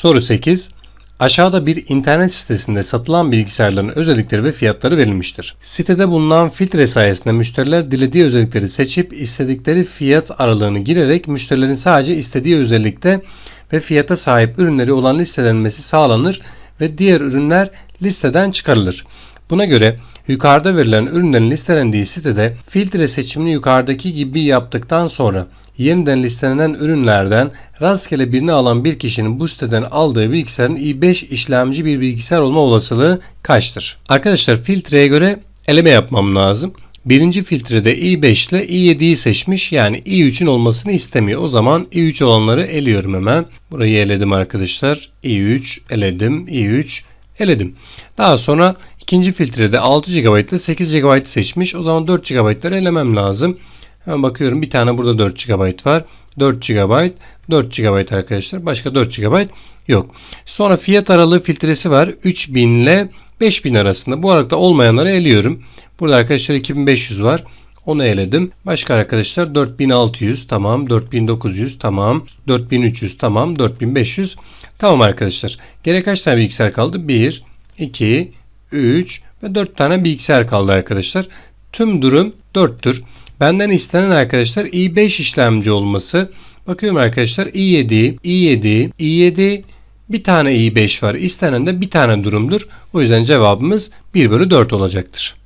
Soru 8. Aşağıda bir internet sitesinde satılan bilgisayarların özellikleri ve fiyatları verilmiştir. Sitede bulunan filtre sayesinde müşteriler dilediği özellikleri seçip istedikleri fiyat aralığını girerek müşterilerin sadece istediği özellikte ve fiyata sahip ürünleri olan listelenmesi sağlanır ve diğer ürünler listeden çıkarılır. Buna göre yukarıda verilen ürünlerin listelendiği sitede filtre seçimini yukarıdaki gibi yaptıktan sonra yeniden listelenen ürünlerden rastgele birini alan bir kişinin bu siteden aldığı bilgisayarın i5 işlemci bir bilgisayar olma olasılığı kaçtır? Arkadaşlar filtreye göre eleme yapmam lazım. Birinci filtrede i5 ile i7'yi seçmiş yani i3'ün olmasını istemiyor. O zaman i3 olanları eliyorum hemen. Burayı eledim arkadaşlar. i3 eledim. i3 eledim. Daha sonra ikinci filtrede 6 GB ile 8 GB seçmiş. O zaman 4 GB'ları elemem lazım. Hemen bakıyorum bir tane burada 4 GB var. 4 GB, 4 GB arkadaşlar. Başka 4 GB yok. Sonra fiyat aralığı filtresi var. 3000 ile 5000 arasında. Bu aralıkta olmayanları eliyorum. Burada arkadaşlar 2500 var. Onu eledim. Başka arkadaşlar 4600 tamam. 4900 tamam. 4300 tamam. 4500 tamam arkadaşlar. Geri kaç tane bilgisayar kaldı? 1, 2, 3 ve 4 tane bilgisayar kaldı arkadaşlar. Tüm durum 4'tür. Benden istenen arkadaşlar i5 işlemci olması. Bakıyorum arkadaşlar i7, i7, i7 bir tane i5 var. İstenen de bir tane durumdur. O yüzden cevabımız 1 bölü 4 olacaktır.